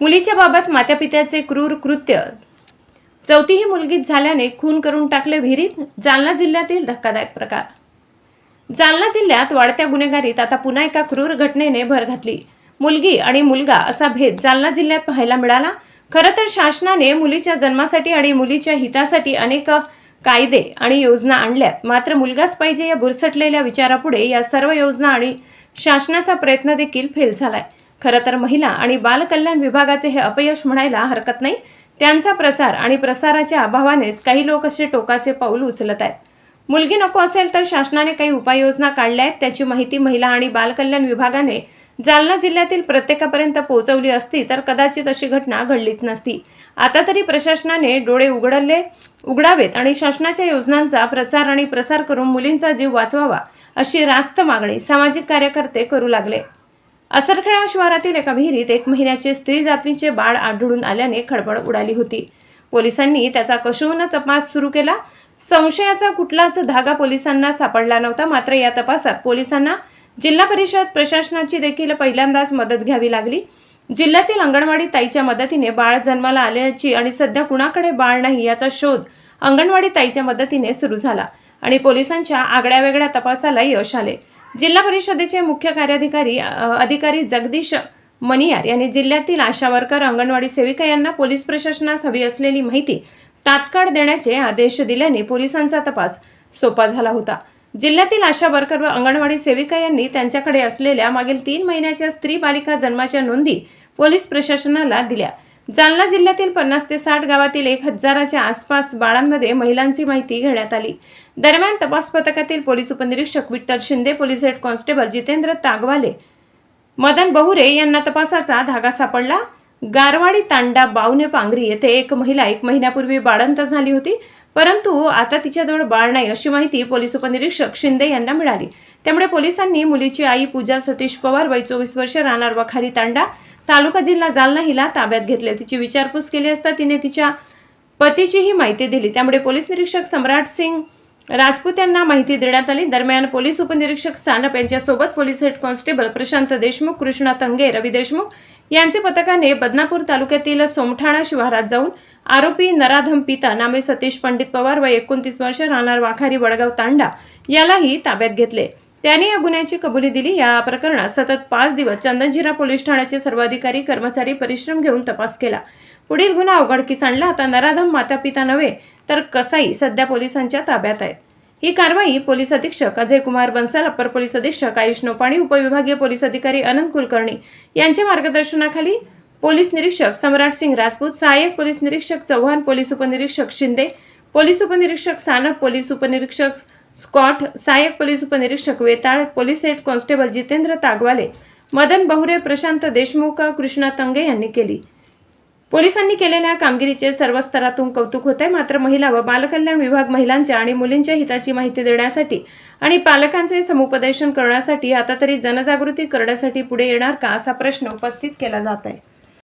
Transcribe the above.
मुलीच्या बाबत मातापित्याचे क्रूर कृत्य. चौथीही मुलगीत झाल्याने खून करून टाकले विहिरीत जालना जिल्ह्यातील धक्कादायक प्रकार. जालना जिल्ह्यात वाढत्या गुन्हेगारीत आता पुन्हा एका क्रूर घटनेने भर घातली. मुलगी आणि मुलगा असा भेद जालना जिल्ह्यात पाहायला मिळाला. खरं तर शासनाने मुलीच्या जन्मासाठी आणि मुलीच्या हितासाठी अनेक कायदे आणि योजना आणल्यात. मात्र मुलगाच पाहिजे या बुरसटलेल्या विचारापुढे या सर्व योजना आणि शासनाचा प्रयत्न देखील फेल झालाय. खरं तर महिला आणि बालकल्याण विभागाचे हे अपयश म्हणायला हरकत नाही. त्यांचा प्रचार आणि प्रसाराच्या अभावानेच काही लोक असे टोकाचे पाऊल उचलत आहेत. मुलगी नको असेल तर शासनाने काही उपाययोजना काढल्या आहेत. त्याची माहिती महिला आणि बालकल्याण विभागाने जालना जिल्ह्यातील प्रत्येकापर्यंत पोहोचवली असती तर कदाचित अशी घटना घडलीच नसती. आता तरी प्रशासनाने डोळे उघडले उघडावेत आणि शासनाच्या योजनांचा प्रचार आणि प्रसार करून मुलींचा जीव वाचवावा अशी रास्त मागणी सामाजिक कार्यकर्ते करू लागले. असरखेडा शिवारातील एका विहिरीत एक महिन्याचे स्त्री जातीचे बाळ आढळून आल्याने खळबळ उडाली होती. पोलिसांनी त्याचा कशून तपास सुरू केला? संशयाचा कुठलाच धागा पोलिसांना सापडला नव्हता मात्र या तपासात पोलिसांना जिल्हा परिषद प्रशासनाची देखील पहिल्यांदाच मदत घ्यावी लागली. जिल्ह्यातील अंगणवाडी ताईच्या मदतीने बाळ जन्माला आल्याची आणि सध्या कुणाकडे बाळ नाही याचा शोध अंगणवाडी ताईच्या मदतीने सुरू झाला आणि पोलिसांच्या आगळ्या वेगळ्या तपासाला यश आले. जिल्हा परिषदेचे मुख्य कार्याधिकारी अधिकारी जगदीश मनियार यांनी जिल्ह्यातील आशा वर्कर अंगणवाडी सेविका यांना पोलीस प्रशासनास हवी असलेली माहिती तात्काळ देण्याचे आदेश दिल्याने पोलिसांचा तपास सोपा झाला होता. जिल्ह्यातील आशा वर्कर व अंगणवाडी सेविका यांनी त्यांच्याकडे असलेल्या मागील तीन महिन्याच्या स्त्री बालिका जन्माच्या नोंदी पोलीस प्रशासनाला दिल्या. जालना जिल्ह्यातील पन्नास ते साठ गावातील एक हजाराच्या आसपास बाळांमध्ये महिलांची माहिती घेण्यात आली. दरम्यान तपास पथकातील पोलीस उपनिरीक्षक Vitthal Shinde police head constable Jitendra Tagwale Madan Bahure यांना तपासाचा धागा सापडला. गारवाडी तांडा बावने पांगरी येथे एक महिला एक महिन्यापूर्वी बाळंत झाली होती. परंतु आता तिच्याजवळ बाळ नाही अशी माहिती पोलीस उपनिरीक्षक शिंदे यांना मिळाली. त्यामुळे पोलिसांनी मुलीची आई पूजा सतीश पवार वय चोवीस वर्ष राहणार वखारी तांडा तालुका जिल्हा जालना हिला ताब्यात घेतले. तिची विचारपूस केली असता तिने तिच्या पतीचीही माहिती दिली. त्यामुळे पोलीस निरीक्षक सम्राट सिंग राजपूत यांना माहिती देण्यात आली. दरम्यान पोलीस उपनिरीक्षक सानप यांच्यासोबत police head constable Prashant Deshmukh Krishna Tange Ravi Deshmukh यांचे पथकाने बदनापूर तालुक्यातील सोमठाणा शिवारात जाऊन आरोपी नराधम पिता नामे सतीश पंडित पवार व एकोणतीस वर्ष राहणार वाखारी वडगाव तांडा यालाही ताब्यात घेतले. त्याने या गुन्ह्याची कबुली दिली. या प्रकरणात सतत पाच दिवस चंदनजिरा पोलीस ठाण्याचे सर्वाधिकारी कर्मचारी परिश्रम घेऊन तपास केला. पुढील गुन्हा अवघडकीस आणला. आता नराधम माता पिता नव्हे तर कसाई सध्या पोलिसांच्या ताब्यात आहेत. ही कारवाई पोलीस अधीक्षक अजय कुमार बन्सल अप्पर पोलीस अधीक्षक आयुष नोपाणी उपविभागीय पोलीस अधिकारी अनंत कुलकर्णी यांच्या मार्गदर्शनाखाली पोलीस निरीक्षक सम्राट सिंग राजपूत सहाय्यक पोलीस निरीक्षक चव्हाण पोलीस उपनिरीक्षक शिंदे पोलीस उपनिरीक्षक सानप पोलीस उपनिरीक्षक स्कॉट सहाय्यक पोलीस उपनिरीक्षक Vetal police head constable Jitendra Tagwale Madan Bahure Prashant Deshmukh Krishna Tange यांनी केली. पोलिसांनी केलेल्या कामगिरीचे सर्व स्तरातून कौतुक होते मात्र महिला व बालकल्याण विभाग महिलांच्या आणि मुलींच्या हिताची माहिती देण्यासाठी आणि पालकांचे समुपदेशन करण्यासाठी आता तरी जनजागृती करण्यासाठी पुढे येणार का असा प्रश्न उपस्थित केला जात आहे